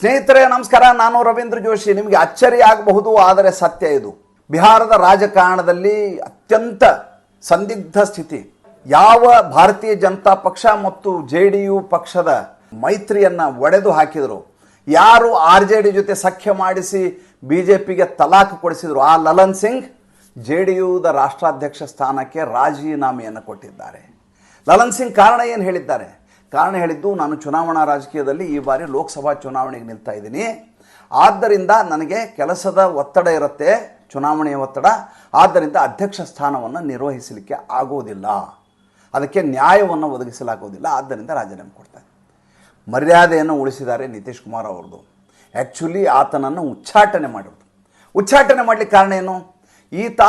ಸ್ನೇಹಿತರೆ, ನಮಸ್ಕಾರ. ನಾನು ರವೀಂದ್ರ ಜೋಶಿ. ನಿಮಗೆ ಅಚ್ಚರಿ ಆಗಬಹುದು ಆದರೆ ಸತ್ಯ ಇದು. ಬಿಹಾರದ ರಾಜಕಾರಣದಲ್ಲಿ ಅತ್ಯಂತ ಸಂದಿಗ್ಧ ಸ್ಥಿತಿ. ಯಾವ ಭಾರತೀಯ ಜನತಾ ಪಕ್ಷ ಮತ್ತು ಜೆ ಡಿ ಯು ಪಕ್ಷದ ಮೈತ್ರಿಯನ್ನ ಒಡೆದು ಹಾಕಿದರು? ಯಾರು ಆರ್ ಜೆ ಡಿ ಜೊತೆ ಸಖ್ಯ ಮಾಡಿಸಿ ಬಿ ಜೆ ಪಿಗೆ ತಲಾಖ್ ಕೊಡಿಸಿದ್ರು? ಆ ಲಲನ್ ಸಿಂಗ್ ಜೆ ಡಿ ಯುದ ರಾಷ್ಟ್ರಾಧ್ಯಕ್ಷ ಸ್ಥಾನಕ್ಕೆ ರಾಜೀನಾಮೆಯನ್ನು ಕೊಟ್ಟಿದ್ದಾರೆ. ಲಲನ್ ಸಿಂಗ್ ಕಾರಣ ಏನು ಹೇಳಿದ್ದಾರೆ? ಕಾರಣ ಹೇಳಿದ್ದು, ನಾನು ಚುನಾವಣಾ ರಾಜಕೀಯದಲ್ಲಿ ಈ ಬಾರಿ ಲೋಕಸಭಾ ಚುನಾವಣೆಗೆ ನಿಲ್ತಾ ಇದ್ದೀನಿ. ಆದ್ದರಿಂದ ನನಗೆ ಕೆಲಸದ ಒತ್ತಡ ಇರುತ್ತೆ, ಚುನಾವಣೆಯ ಒತ್ತಡ. ಆದ್ದರಿಂದ ಅಧ್ಯಕ್ಷ ಸ್ಥಾನವನ್ನು ನಿರ್ವಹಿಸಲಿಕ್ಕೆ ಆಗೋದಿಲ್ಲ ಅದಕ್ಕೆ ನ್ಯಾಯವನ್ನು ಒದಗಿಸಲಾಗೋದಿಲ್ಲ ಆದ್ದರಿಂದ ರಾಜೀನಾಮೆ ಕೊಡ್ತಾರೆ ಮರ್ಯಾದೆಯನ್ನು ಉಳಿಸಿದ್ದಾರೆ ನಿತೀಶ್ ಕುಮಾರ್ ಅವ್ರದ್ದು. ಆ್ಯಕ್ಚುಲಿ ಆತನನ್ನು ಉಚ್ಚಾಟನೆ ಮಾಡಿರೋದು. ಉಚ್ಚಾಟನೆ ಮಾಡಲಿಕ್ಕೆ ಕಾರಣ ಏನು? ಈತ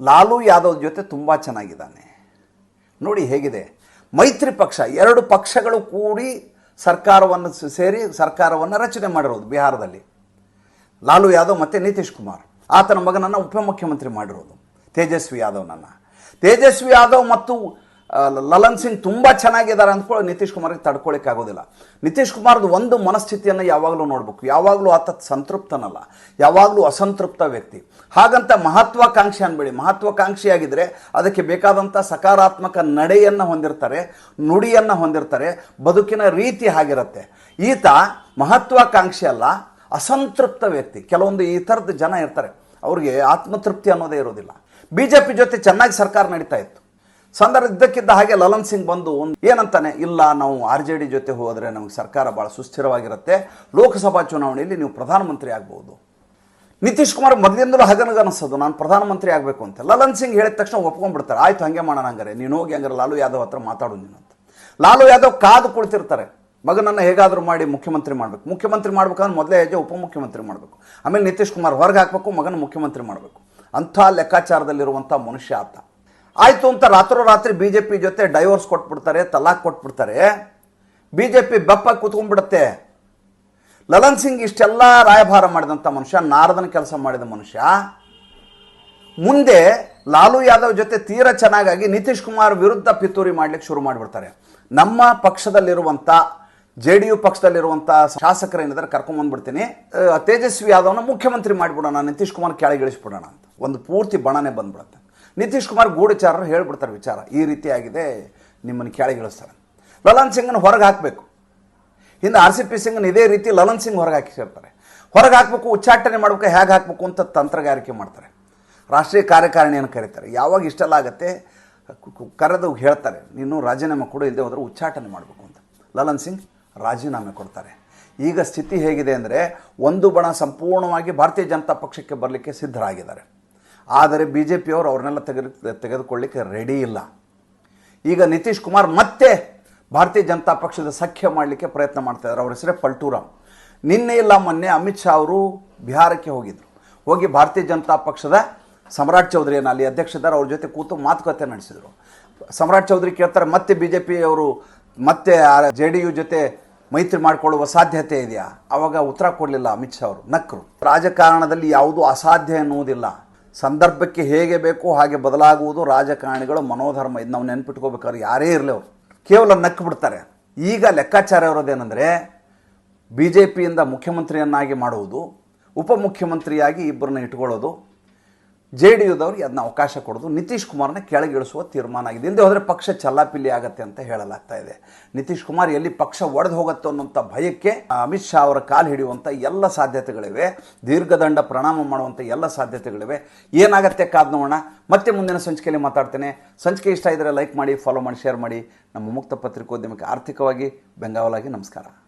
ಲಾಲು ಯಾದವ್ ಜೊತೆ ತುಂಬ ಚೆನ್ನಾಗಿದ್ದಾನೆ. ನೋಡಿ ಹೇಗಿದೆ. ಮೈತ್ರಿ ಪಕ್ಷ, ಎರಡು ಪಕ್ಷಗಳು ಕೂಡಿ ಸರ್ಕಾರವನ್ನು ಸೇರಿ ಸರ್ಕಾರವನ್ನು ರಚನೆ ಮಾಡಿರೋದು ಬಿಹಾರದಲ್ಲಿ. ಲಾಲು ಯಾದವ್ ಮತ್ತು ನಿತೀಶ್ ಕುಮಾರ್. ಆತನ ಮಗನನ್ನು ಉಪಮುಖ್ಯಮಂತ್ರಿ ಮಾಡಿರೋದು. ತೇಜಸ್ವಿ ಯಾದವ್ನನ್ನು. ತೇಜಸ್ವಿ ಯಾದವ್ ಮತ್ತು ಲಲನ್ ಸಿಂಗ್ ತುಂಬ ಚೆನ್ನಾಗಿದ್ದಾರೆ ಅಂದ್ಕೊಳ್ಳಿ ನಿತೀಶ್ ಕುಮಾರ್ಗೆ ಆಗೋದಿಲ್ಲ. ನಿತೀಶ್ ಕುಮಾರ್ದು ಒಂದು ಮನಸ್ಥಿತಿಯನ್ನು ಯಾವಾಗಲೂ ನೋಡಬೇಕು. ಯಾವಾಗಲೂ ಆತ ಸಂತೃಪ್ತನಲ್ಲ. ಯಾವಾಗಲೂ ಅಸಂತೃಪ್ತ ವ್ಯಕ್ತಿ. ಹಾಗಂತ ಮಹತ್ವಾಕಾಂಕ್ಷಿ ಅನ್ಬೇಡಿ. ಮಹತ್ವಾಕಾಂಕ್ಷಿಯಾಗಿದ್ದರೆ ಅದಕ್ಕೆ ಬೇಕಾದಂಥ ಸಕಾರಾತ್ಮಕ ನಡೆಯನ್ನು ಹೊಂದಿರ್ತಾರೆ, ನುಡಿಯನ್ನು ಹೊಂದಿರ್ತಾರೆ, ಬದುಕಿನ ರೀತಿ ಹಾಗಿರುತ್ತೆ. ಈತ ಮಹತ್ವಾಕಾಂಕ್ಷಿ ಅಲ್ಲ, ಅಸಂತೃಪ್ತ ವ್ಯಕ್ತಿ. ಕೆಲವೊಂದು ಈ ಥರದ ಜನ ಇರ್ತಾರೆ. ಅವ್ರಿಗೆ ಆತ್ಮತೃಪ್ತಿ ಅನ್ನೋದೇ ಇರೋದಿಲ್ಲ. ಬಿ ಜೆ ಪಿ ಜೊತೆ ಚೆನ್ನಾಗಿ ಸರ್ಕಾರ ನಡೀತಾ ಇತ್ತು. ಸಂದರ್ಭ ಇದ್ದಕ್ಕಿದ್ದ ಹಾಗೆ ಲಲನ್ ಸಿಂಗ್ ಬಂದು ಒಂದು ಏನಂತಾನೆ, ಇಲ್ಲ, ನಾವು ಆರ್ ಜೆ ಡಿ ಜೊತೆ ಹೋದರೆ ನಮಗೆ ಸರ್ಕಾರ ಭಾಳ ಸುಸ್ಥಿರವಾಗಿರುತ್ತೆ, ಲೋಕಸಭಾ ಚುನಾವಣೆಯಲ್ಲಿ ನೀವು ಪ್ರಧಾನಮಂತ್ರಿ ಆಗ್ಬೋದು. ನಿತೀಶ್ ಕುಮಾರ್ ಮೊದಲಿಂದಲೂ ಹಗನಗನಿಸೋದು ನಾನು ಪ್ರಧಾನಮಂತ್ರಿ ಆಗಬೇಕು ಅಂತ. ಲಲನ್ ಸಿಂಗ್ ಹೇಳಿದ ತಕ್ಷಣ ಒಪ್ಕೊಂಡ್ಬಿಡ್ತಾರೆ, ಆಯ್ತು, ಹಂಗೆ ಮಾಡೋಣ ಹಂಗಾರೆ. ನೀನು ಹೋಗಿ ಹಂಗಾರೆ, ಲಾಲು ಯಾದವ್ ಹತ್ರ ಮಾತಾಡು ನೀನು ಅಂತ. ಲಾಲು ಯಾದವ್ ಕಾದು ಕುಳಿತಿರ್ತಾರೆ, ಮಗನನ್ನು ಹೇಗಾದರೂ ಮಾಡಿ ಮುಖ್ಯಮಂತ್ರಿ ಮಾಡಬೇಕು. ಮುಖ್ಯಮಂತ್ರಿ ಮಾಡ್ಬೇಕಂದ್ರೆ ಮೊದಲೇ ಹೆಜ್ಜೆ ಉಪಮುಖ್ಯಮಂತ್ರಿ ಮಾಡಬೇಕು. ಆಮೇಲೆ ನಿತೀಶ್ ಕುಮಾರ್ ಹೊರಗೆ ಹಾಕಬೇಕು, ಮಗನ ಮುಖ್ಯಮಂತ್ರಿ ಮಾಡಬೇಕು. ಅಂಥ ಲೆಕ್ಕಾಚಾರದಲ್ಲಿರುವಂಥ ಮನುಷ್ಯ ಆತ. ಆಯಿತು ಅಂತ ರಾತ್ರೋರಾತ್ರಿ ಬಿ ಜೆ ಪಿ ಜೊತೆ ಡೈವೋರ್ಸ್ ಕೊಟ್ಬಿಡ್ತಾರೆ, ತಲಾಕ್ ಕೊಟ್ಬಿಡ್ತಾರೆ. ಬಿ ಜೆ ಪಿ ಬೆಪ್ಪಾಗಿ ಕೂತ್ಕೊಂಡ್ಬಿಡುತ್ತೆ. ಲಲನ್ ಸಿಂಗ್ ಇಷ್ಟೆಲ್ಲ ರಾಯಭಾರ ಮಾಡಿದಂಥ ಮನುಷ್ಯ, ನಾರದನ ಕೆಲಸ ಮಾಡಿದ ಮನುಷ್ಯ. ಮುಂದೆ ಲಾಲು ಯಾದವ್ ಜೊತೆ ತೀರಾ ಚೆನ್ನಾಗಾಗಿ ನಿತೀಶ್ ಕುಮಾರ್ ವಿರುದ್ಧ ಪಿತೂರಿ ಮಾಡ್ಲಿಕ್ಕೆ ಶುರು ಮಾಡಿಬಿಡ್ತಾರೆ. ನಮ್ಮ ಪಕ್ಷದಲ್ಲಿರುವಂಥ ಜೆ ಡಿ ಯು ಪಕ್ಷದಲ್ಲಿರುವಂಥ ಶಾಸಕರೇನಿದ್ದಾರೆ ಕರ್ಕೊಂಬಂದ್ಬಿಡ್ತೀನಿ ತೇಜಸ್ವಿ ಯಾದವ್ನ ಮುಖ್ಯಮಂತ್ರಿ ಮಾಡಿಬಿಡೋಣ, ನಿತೀಶ್ ಕುಮಾರ್ ಕೆಳಗಿಳಿಸ್ಬಿಡೋಣ ಅಂತ. ಒಂದು ಪೂರ್ತಿ ಬಣನೆ ಬಂದ್ಬಿಡುತ್ತೆ. ನಿತೀಶ್ ಕುಮಾರ್ ಗೂಢಚಾರರು ಹೇಳ್ಬಿಡ್ತಾರೆ ವಿಚಾರ. ಈ ರೀತಿಯಾಗಿದೆ ನಿಮ್ಮನ್ನು ಕೆಳಗಿಳಿಸ್ತಾರೆ ಲಲನ್ ಸಿಂಗನ್ನು ಹೊರಗೆ ಹಾಕಬೇಕು. ಹಿಂದೆ ಆರ್ ಸಿ ಪಿ ಸಿಂಗ್ನ ಇದೇ ರೀತಿ ಲಲನ್ ಸಿಂಗ್ ಹೊರಗೆ ಹಾಕಿಸಿರ್ತಾರೆ. ಹೊರಗೆ ಹಾಕಬೇಕು, ಉಚ್ಚಾಟನೆ ಮಾಡಬೇಕು, ಹೇಗೆ ಹಾಕಬೇಕು ಅಂತ ತಂತ್ರಗಾರಿಕೆ ಮಾಡ್ತಾರೆ. ರಾಷ್ಟ್ರೀಯ ಕಾರ್ಯಕಾರಿಣಿಯನ್ನು ಕರೀತಾರೆ. ಯಾವಾಗ ಇಷ್ಟೆಲ್ಲ ಆಗುತ್ತೆ ಕರೆದು ಹೇಳ್ತಾರೆ, ನೀನು ರಾಜೀನಾಮೆ ಕೊಡು ಇಲ್ಲದೆ ಹೋದರೆ ಉಚ್ಚಾಟನೆ ಮಾಡಬೇಕು ಅಂತ. ಲಲನ್ ಸಿಂಗ್ ರಾಜೀನಾಮೆ ಕೊಡ್ತಾರೆ. ಈಗ ಸ್ಥಿತಿ ಹೇಗಿದೆ ಅಂದರೆ, ಒಂದು ಬಣ ಸಂಪೂರ್ಣವಾಗಿ ಭಾರತೀಯ ಜನತಾ ಪಕ್ಷಕ್ಕೆ ಬರಲಿಕ್ಕೆ ಸಿದ್ಧರಾಗಿದ್ದಾರೆ. ಆದರೆ ಬಿ ಜೆ ಪಿಯವರು ಅವ್ರನ್ನೆಲ್ಲ ತೆಗೆದು, ತೆಗೆದುಕೊಳ್ಳಿಕ್ಕೆ ರೆಡಿ ಇಲ್ಲ. ಈಗ ನಿತೀಶ್ ಕುಮಾರ್ ಮತ್ತೆ ಭಾರತೀಯ ಜನತಾ ಪಕ್ಷದ ಸಖ್ಯ ಮಾಡಲಿಕ್ಕೆ ಪ್ರಯತ್ನ ಮಾಡ್ತಾ ಇದ್ದಾರೆ. ಅವ್ರ ಹೆಸರೇ ಪಲ್ಟೂರಾಮ್. ನಿನ್ನೆ ಇಲ್ಲ, ಮೊನ್ನೆ ಅಮಿತ್ ಶಾ ಅವರು ಬಿಹಾರಕ್ಕೆ ಹೋಗಿದ್ರು. ಹೋಗಿ ಭಾರತೀಯ ಜನತಾ ಪಕ್ಷದ ಸಮ್ರಾಟ್ ಚೌಧರಿ ಏನು ಅಲ್ಲಿ ಅಧ್ಯಕ್ಷದಾರ ಅವ್ರ ಜೊತೆ ಕೂತು ಮಾತುಕತೆ ನಡೆಸಿದರು. ಸಮ್ರಾಟ್ ಚೌಧರಿ ಕೇಳ್ತಾರೆ, ಮತ್ತೆ ಬಿ ಜೆ ಪಿಯವರು ಮತ್ತೆ ಜೆ ಡಿ ಯು ಜೊತೆ ಮೈತ್ರಿ ಮಾಡಿಕೊಳ್ಳುವ ಸಾಧ್ಯತೆ ಇದೆಯಾ? ಆವಾಗ ಉತ್ತರ ಕೊಡಲಿಲ್ಲ ಅಮಿತ್ ಶಾ ಅವರು, ನಕ್ರು. ರಾಜಕಾರಣದಲ್ಲಿ ಯಾವುದೂ ಅಸಾಧ್ಯ ಎನ್ನುವುದಿಲ್ಲ. ಸಂದರ್ಭಕ್ಕೆ ಹೇಗೆ ಬೇಕೋ ಹಾಗೆ ಬದಲಾಗುವುದು, ರಾಜಕಾರಣಿಗಳು ಮನೋಧರ್ಮ ಇದು ನಾವು ನೆನ್ಪಿಟ್ಕೋಬೇಕಾದ್ರೆ ಯಾರೇ ಇರಲಿ ಅವರು. ಕೇವಲ ನಕ್ಕು ಬಿಡ್ತಾರೆ. ಈಗ ಲೆಕ್ಕಾಚಾರ ಇರೋದೇನೆಂದರೆ ಬಿ ಜೆ ಪಿಯಿಂದ ಮುಖ್ಯಮಂತ್ರಿಯನ್ನಾಗಿ ಮಾಡುವುದು, ಉಪಮುಖ್ಯಮಂತ್ರಿಯಾಗಿ ಇಬ್ಬರನ್ನ ಇಟ್ಕೊಳ್ಳೋದು ಜೆ ಡಿ ಯುದವ್ರಿಗೆ ಅದನ್ನ ಅವಕಾಶ ಕೊಡೋದು. ನಿತೀಶ್ ಕುಮಾರ್ನ ಕೆಳಗಿಳಿಸುವ ತೀರ್ಮಾನ ಆಗಿದೆ. ಇಲ್ಲದೆ ಹೋದರೆ ಪಕ್ಷ ಚಲ್ಲಾಪಿಲ್ಲಿ ಆಗತ್ತೆ ಅಂತ ಹೇಳಲಾಗ್ತಾ ಇದೆ. ನಿತೀಶ್ ಕುಮಾರ್ ಎಲ್ಲಿ ಪಕ್ಷ ಒಡೆದು ಹೋಗುತ್ತೆ ಅನ್ನೋಂಥ ಭಯಕ್ಕೆ ಅಮಿತ್ ಶಾ ಅವರ ಕಾಲು ಹಿಡಿಯುವಂಥ ಎಲ್ಲ ಸಾಧ್ಯತೆಗಳಿವೆ. ದೀರ್ಘದಂಡ ಪ್ರಣಾಮ ಮಾಡುವಂಥ ಎಲ್ಲ ಸಾಧ್ಯತೆಗಳಿವೆ. ಏನಾಗತ್ತೆ ಕಾದ್ ನೋಡೋಣ. ಮತ್ತೆ ಮುಂದಿನ ಸಂಚಿಕೆಯಲ್ಲಿ ಮಾತಾಡ್ತೇನೆ. ಸಂಚಿಕೆ ಇಷ್ಟ ಇದ್ದರೆ ಲೈಕ್ ಮಾಡಿ ಫಾಲೋ ಮಾಡಿ ಶೇರ್ ಮಾಡಿ. ನಮ್ಮ ಮುಕ್ತ ಪತ್ರಿಕೋದ್ಯಮಕ್ಕೆ ಆರ್ಥಿಕವಾಗಿ ಬೆಂಗಾವಲಾಗಿ ನಮಸ್ಕಾರ.